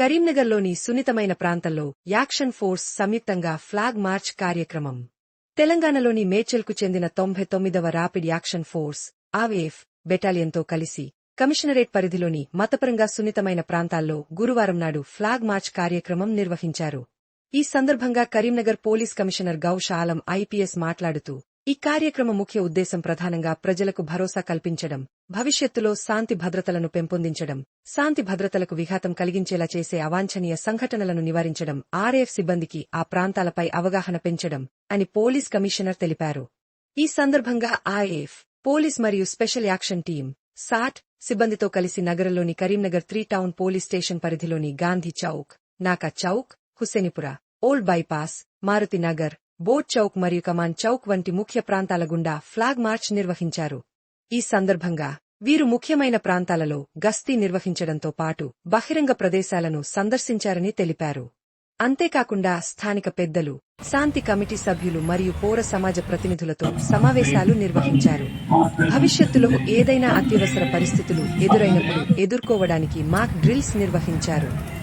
కరీంనగర్లోని సున్నితమైన ప్రాంతంలో యాక్షన్ ఫోర్స్ సంయుక్తంగా ఫ్లాగ్ మార్చ్ కార్యక్రమం. తెలంగాణలోని మేచల్కు చెందిన తొంభై తొమ్మిదవ రాపిడ్ యాక్షన్ ఫోర్స్ ఆవేఫ్ బెటాలియన్తో కలిసి కమిషనరేట్ పరిధిలోని మతపరంగా సున్నితమైన ప్రాంతాల్లో గురువారం నాడు ఫ్లాగ్ మార్చ్ కార్యక్రమం నిర్వహించారు. ఈ సందర్భంగా Karimnagar police commissioner Goushalam IPS మాట్లాడుతూ ఈ కార్యక్రమ ముఖ్య ఉద్దేశం ప్రధానంగా ప్రజలకు భరోసా కల్పించడం భవిష్యత్తులో శాంతి భద్రతలను పెంపొందించడం శాంతి భద్రతలకు విఘాతం కలిగించేలా చేసే అవాంఛనీయ సంఘటనలను నివారించడం ఆర్ఏఎఫ్ సిబ్బందికి ఆ ప్రాంతాలపై అవగాహన పెంచడం అని పోలీస్ కమిషనర్ తెలిపారు. ఈ సందర్భంగా ఆర్ఎఫ్ పోలీస్ మరియు స్పెషల్ యాక్షన్ టీం సాట్ సిబ్బందితో కలిసి నగరంలోని Karimnagar three town police station పరిధిలోని గాంధీ చౌక్ నాకా చౌక్ హుస్సేనిపుర ఓల్డ్ బైపాస్ మారుతి నగర్ బోట్ చౌక్ మరియు కమాన్ చౌక్ వంటి ముఖ్య ప్రాంతాల గుండా ఫ్లాగ్ మార్చ్ నిర్వహించారు. ఈ సందర్భంగా వీరు ముఖ్యమైన ప్రాంతాలలో గస్తీ నిర్వహించడంతో పాటు బహిరంగ ప్రదేశాలను సందర్శించారని తెలిపారు. అంతేకాకుండా స్థానిక పెద్దలు శాంతి కమిటీ సభ్యులు మరియు పౌర సమాజ ప్రతినిధులతో సమావేశాలు నిర్వహించారు. భవిష్యత్తులో ఏదైనా అత్యవసర పరిస్థితులు ఎదురైనప్పుడు ఎదుర్కోవడానికి మాక్ డ్రిల్స్ నిర్వహించారు.